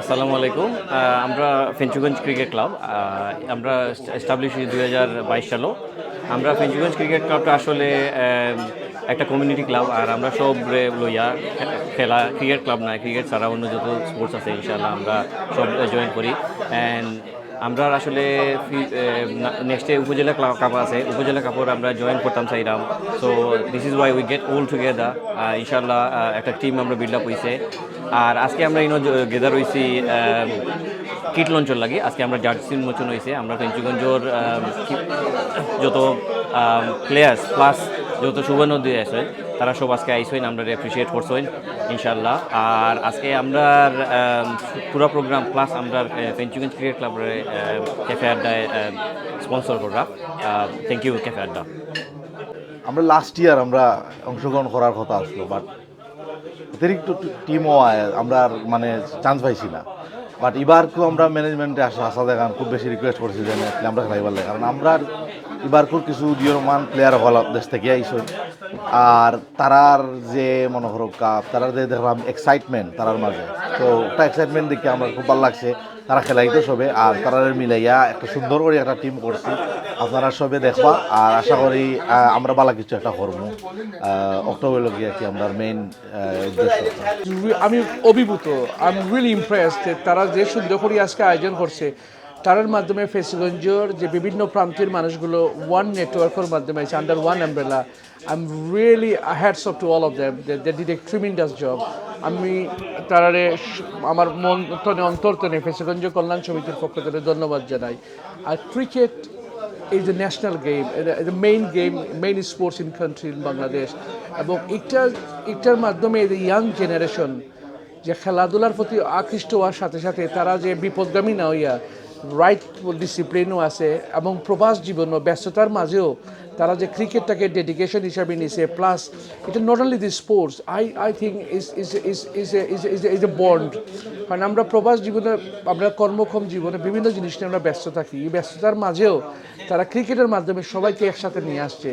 আসসালামু আলাইকুম। আমরা ফেঞ্চুগঞ্জ ক্রিকেট ক্লাব। আমরা এস্টাবলিশ দুই হাজার বাইশ সালও আমরা ফেঞ্চুগঞ্জ ক্রিকেট ক্লাবটা আসলে একটা কমিউনিটি ক্লাব আর আমরা সব রে লইয়া খেলা, ক্রিকেট ক্লাব নয়, ক্রিকেট ছাড়া অন্য যত স্পোর্টস আছে, ইনশাআল্লাহ আমরা সব জয়েন করি। অ্যান্ড আমরা আসলে নেক্সটে উপজেলা ক্লাব কাপ আছে। উপজেলা কাপড় আমরা জয়েন করতাম চাইরাম। So this is why we get all together ইনশাল্লাহ একটা টিম আমরা বিল্ড আপ হয়েছে আর আজকে আমরা ইনো গেদার হয়েছি কিট লঞ্চর লাগি। আজকে আমরা জার্সি উন্মোচন হয়েছে আমরা পেঞ্চুগঞ্জর যত প্লেয়ার্স প্লাস যত সুবর্ণ দিয়ে আছে, তারা সব আজকে আইসইন আমরা অ্যাপ্রিসিয়েট করছেন ইনশাল্লাহ আর আজকে আমরা পুরো প্রোগ্রাম প্লাস আমরা পেঞ্চুগঞ্জ ক্রিকেট ক্লাবের ক্যাফে আড্ডায় স্পন্সর করা থ্যাংক ইউ ক্যাফে আড্ডা আমরা লাস্ট ইয়ার আমরা অংশগ্রহণ করার কথা আসলো বাট অতিরিক্ত টিমও আমরা মানে চান্স পাইছি না। বাট এবারকেও আমরা ম্যানেজমেন্টে আসা আসা দেখান, খুব বেশি রিকোয়েস্ট করছি যে আমরা খেলাইবার লাগে। কারণ আমরা এবারকুর কিছু উদীয়মান প্লেয়ার হল দেশ থেকে আইসই আর তারার যে মনোহর কাপ, তারার যে দেখলাম এক্সাইটমেন্ট তারার মাঝে। তো ওটা এক্সাইটমেন্ট দেখে আমার খুব ভালো লাগছে। তারা খেলাইতে সবে, আর তারা মিলাইয়া একটা সুন্দর করে একটা টিম করছি। আপনারা সবে দেখবা, আর আশা করি আমরা ভালো কিছু একটা করব। অক্টোবর লগিয়া কি আমরা মেইন উদ্দেশ্য। আমি অভিভূত আই এম রিয়েলি ইমপ্রেসড তারা যে সুন্দর করে আজকে আয়োজন করছে। তার মাধ্যমে ফেসিগঞ্জের যে বিভিন্ন প্রান্তের মানুষগুলো ওয়ান নেটওয়ার্কের মাধ্যমে আছে under one umbrella I am really hats off to all of them they did a tremendous job আমি তারারে আমার মন তনে অন্তর্তনে ফেসিগঞ্জ কল্যাণ সমিতির পক্ষ থেকে ধন্যবাদ জানাই। আর cricket is a national game, uh, the main game, main sports in country in Bangladesh. এবং এটার এটার মাধ্যমে যে ইয়াং জেনারেশন যে খেলাধুলার প্রতি আকৃষ্ট হওয়ার সাথে সাথে তারা যে বিপদগামী না হইয়া রাইট ডিসিপ্লিনও আছে এবং প্রবাস জীবন ব্যস্ততার মাঝেও তারা যে ক্রিকেটটাকে ডেডিকেশন হিসাবে নিছে প্লাস এটা not only the sports I I think is is is is is is a bond কারণ আমরা প্রবাস জীবনে, আমরা কর্মক্ষম জীবনে বিভিন্ন জিনিস নিয়ে আমরা ব্যস্ত থাকি। এই ব্যস্ততার মাঝেও তারা ক্রিকেটের মাধ্যমে সবাইকে একসাথে নিয়ে আসছে।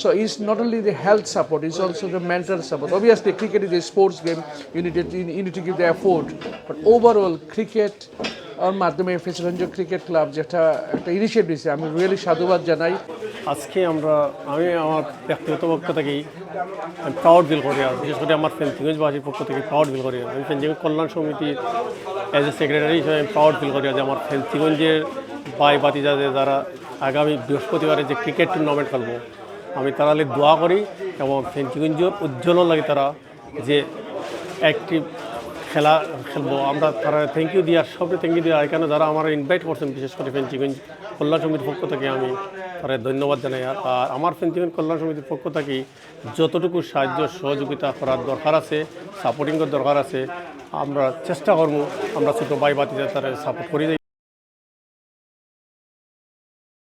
So is not only the health support is also the mental support obviously cricket is a sports game united unity give the afford but overall cricket ওর মাধ্যমে ফেসগঞ্জ ক্রিকেট ক্লাব যেটা একটা ইনিশিয়েটিভ দিয়েছে আমি রিয়েলি সাধুবাদ জানাই। আজকে আমরা, আমি আমার ব্যক্তিগত পক্ষ থেকেই আমি প্রাউড ফিল করি আর বিশেষ করে আমার ফেন্সিগঞ্জবাসীর পক্ষ থেকে প্রাউড ফিল করি। আমি ফেন্সিগঞ্জ কল্যাণ সমিতির অ্যাজ এ সেক্রেটারি হিসেবে আমি প্রাউড ফিল করি যে আমার ফেন্সিগঞ্জের বাই বাতিজাদের যারা আগামী বৃহস্পতিবারে যে ক্রিকেট টুর্নামেন্ট খেলব, আমি তারা দোয়া করি এবং ফেন্সিগঞ্জের উজ্জ্বল লাগে তারা যে একটি খেলা খেলব। আমরা তারা থ্যাংক ইউ দিয়ার সবাই থ্যাংক ইউ দিয়ার এখানে যারা আমার ইনভাইট করছেন, বিশেষ করে ফেন্সিগঞ্জ কল্যাণ সমিতির পক্ষ থেকে আমি তারা ধন্যবাদ জানাই। আর আমার ফেন্সিগঞ্জ কল্যাণ সমিতির পক্ষ থেকে যতটুকু সাহায্য, সহযোগিতা করার দরকার আছে সাপোর্টিংয়ের দরকার আছে, আমরা চেষ্টা করব, আমরা ছোটো ভাই তারা সাপোর্ট করি।